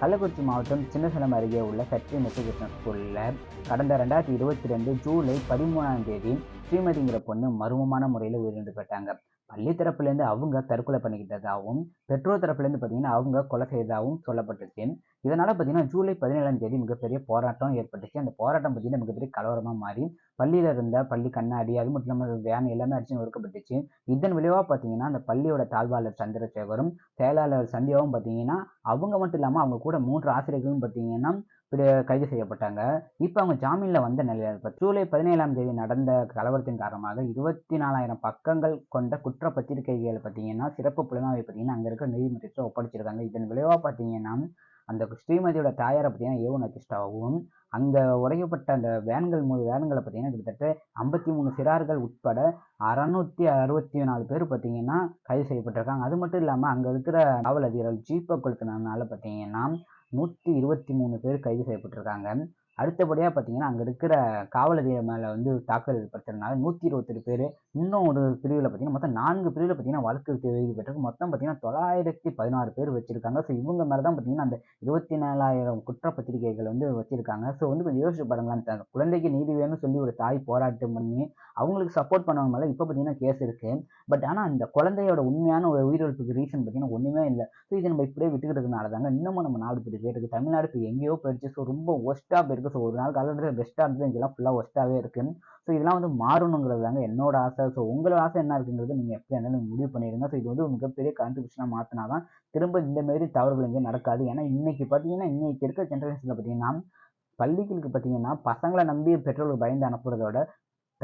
கள்ளக்குறிச்சி மாவட்டம் சின்னசேலம் அருகே உள்ள சத்ரி மெட்ரிகுலேஷன் ஸ்கூலில் கடந்த ரெண்டாயிரத்தி இருபத்தி ரெண்டு ஜூலை பதிமூணாம் தேதி ஸ்ரீமதிங்கிற பொண்ணு மர்மமான முறையில் உயிரிழந்து போயிட்டாங்க. பள்ளி தரப்புலேருந்து அவங்க தற்கொலை பண்ணிக்கிட்டதாகவும் பெற்றோர் தரப்புலேருந்து பார்த்தீங்கன்னா அவங்க கொலை செய்ததாகவும் சொல்லப்பட்டுச்சு. இதனால் பார்த்தீங்கன்னா ஜூலை பதினேழாம் தேதி மிகப்பெரிய போராட்டம் ஏற்பட்டுச்சு. அந்த போராட்டம் பார்த்தீங்கன்னா மிகப்பெரிய கலவரமாக மாறி பள்ளியில் இருந்த பள்ளி கண்ணாடி அது மட்டும் இல்லாமல் வேன் எல்லாமே அடிச்சு ஒடுக்கப்பட்டுச்சு இதன் விளைவாக பார்த்தீங்கன்னா அந்த பள்ளியோட தாழ்வாளர் சந்திரசேகரும் செயலாளர் சந்தியாவும் பார்த்தீங்கன்னா அவங்க மட்டும் இல்லாமல் அவங்க கூட மூன்று ஆசிரியர்களும் பார்த்தீங்கன்னா கைது செய்யப்பட்டாங்க. இப்போ அவங்க ஜாமீனில் வந்த நிலையில் இப்போ ஜூலை பதினேழாம் தேதி நடந்த கலவரத்தின் காரணமாக இருபத்தி நாலாயிரம் பக்கங்கள் கொண்ட குற்ற பத்திரிகைகளை பார்த்தீங்கன்னா சிறப்பு புலனாய்வு பார்த்தீங்கன்னா அங்கே இருக்கிற நீதிமன்றத்தில் ஒப்படைச்சிருக்காங்க. இதன் விளைவாக பார்த்தீங்கன்னா அந்த ஸ்ரீமதியோட தாயாரை பார்த்தீங்கன்னா ஏவன் அகிஷ்டாவும் அங்கே உடையப்பட்ட அந்த வேன்கள் மூணு வேன்களை பார்த்தீங்கன்னா கிட்டத்தட்ட ஐம்பத்தி மூணு சிறார்கள் உட்பட அறநூற்றி அறுபத்தி நாலு பேர் பார்த்தீங்கன்னா கைது செய்யப்பட்டிருக்காங்க. அது மட்டும் இல்லாமல் அங்கே இருக்கிற காவல் அதிகாரிகள் ஜீப்பை கொளுத்தினால பார்த்தீங்கன்னா நூற்றி இருபத்தி மூணு பேர் கைது செய்யப்பட்டிருக்காங்க. அடுத்தபடியாக பார்த்தீங்கன்னா அங்கே இருக்கிற காவல் அதிகாரி மேலே வந்து தாக்கல் ஏற்படுத்துறதுனால நூற்றி இருபத்தெட்டு பேர் இன்னும் ஒரு பிரிவில் பார்த்தீங்கன்னா மொத்தம் நான்கு பிரிவில் பார்த்தீங்கன்னா வழக்கு தெரிவிக்கப்பட்டிருக்கு மொத்தம் பார்த்தீங்கன்னா தொள்ளாயிரத்தி பதினாறு பேர் வச்சுருக்காங்க. ஸோ இவங்க மேலே தான் பார்த்தீங்கன்னா அந்த இருபத்தி நாலாயிரம் குற்றப்பத்திரிகைகள் வந்து வச்சுருக்காங்க. ஸோ வந்து கொஞ்சம் யோசிச்சு பாருங்களேன். குழந்தைக்கு நீதி வேணும்னு சொல்லி ஒரு தாய் போராட்டம் பண்ணி அவங்களுக்கு சப்போர்ட் பண்ணவங்க மேலே இப்போ பார்த்தீங்கன்னா கேஸ் இருக்குது பட் ஆனால் அந்த குழந்தையோட உண்மையான ஒரு உயிரிழப்புக்கு ரீசன் பார்த்தீங்கன்னா ஒன்றுமே இல்லை. ஸோ இதை நம்ம இப்படியே விட்டுக்கிறதுனால தாங்க இன்னமும் நம்ம நாடு போயிட்டு போயிட்டு தமிழ்நாடு இப்போ எங்கேயோ போயிடுச்சு. ஸோ ரொம்ப ஒஸ்ட்டாக போயிருக்கு. ஸோ ஒரு நாள் காலகட்டத்தில் பெஸ்ட்டாக இருந்தது. இங்கெல்லாம் ஃபுல்லாக ஒஸ்ட்டாகவே இருக்கு ஸோ இதெல்லாம் வந்து மாறணுங்கிறது தாங்க என்னோட ஆசை. ஸோ உங்களோட ஆசை என்ன இருக்குங்கிறது நீங்கள் எப்படி இருந்தாலும் முடிவு பண்ணிடுங்க. ஸோ இது வந்து ஒரு மிகப்பெரிய கான்ட்ரிபியூஷனாக மாற்றினா தான் திரும்ப இந்த மாதிரி தவறுகள் எங்கேயும் நடக்காது. ஏன்னா இன்னைக்கு பார்த்தீங்கன்னா இன்னைக்கு இருக்க ஜென்ரேஷனில் பார்த்தீங்கன்னா பள்ளிகளுக்கு பார்த்தீங்கன்னா பசங்களை நம்பி பெற்றோர்கள் பயந்து அனுப்புறதோட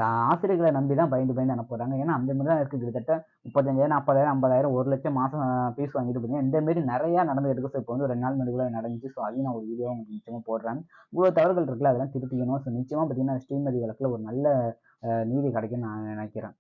ஆசிரியர்களை நம்பி தான் பயந்து பயந்து அனுப்புறாங்க ஏன்னா அந்த மாதிரி தான் இருக்குது கிட்டத்தட்ட முப்பத்தஞ்சாயிரம் நாற்பதாயிரம் ஐம்பதாயிரம் ஒரு லட்சம் மாதம் ஃபீஸ் வாங்கிட்டு பார்த்தீங்கன்னா இந்த மாதிரி நிறையா நடந்து இருக்கு ஸோ இப்போ வந்து ரெண்டு நாள் நடுவில் நடந்துச்சு. ஸோ அதையும் நான் ஒரு வீடியோ உங்களுக்கு நிச்சயமாக போடுறேன். இவ்வளோ தவறுகள் இருக்குல்ல அதெல்லாம் திருத்திக்கணும். ஸோ நிச்சயமாக பார்த்தீங்கன்னா ஸ்ரீமதி வழக்கில் ஒரு நல்ல நீதி கிடைக்கும்னு நான் நினைக்கிறேன்.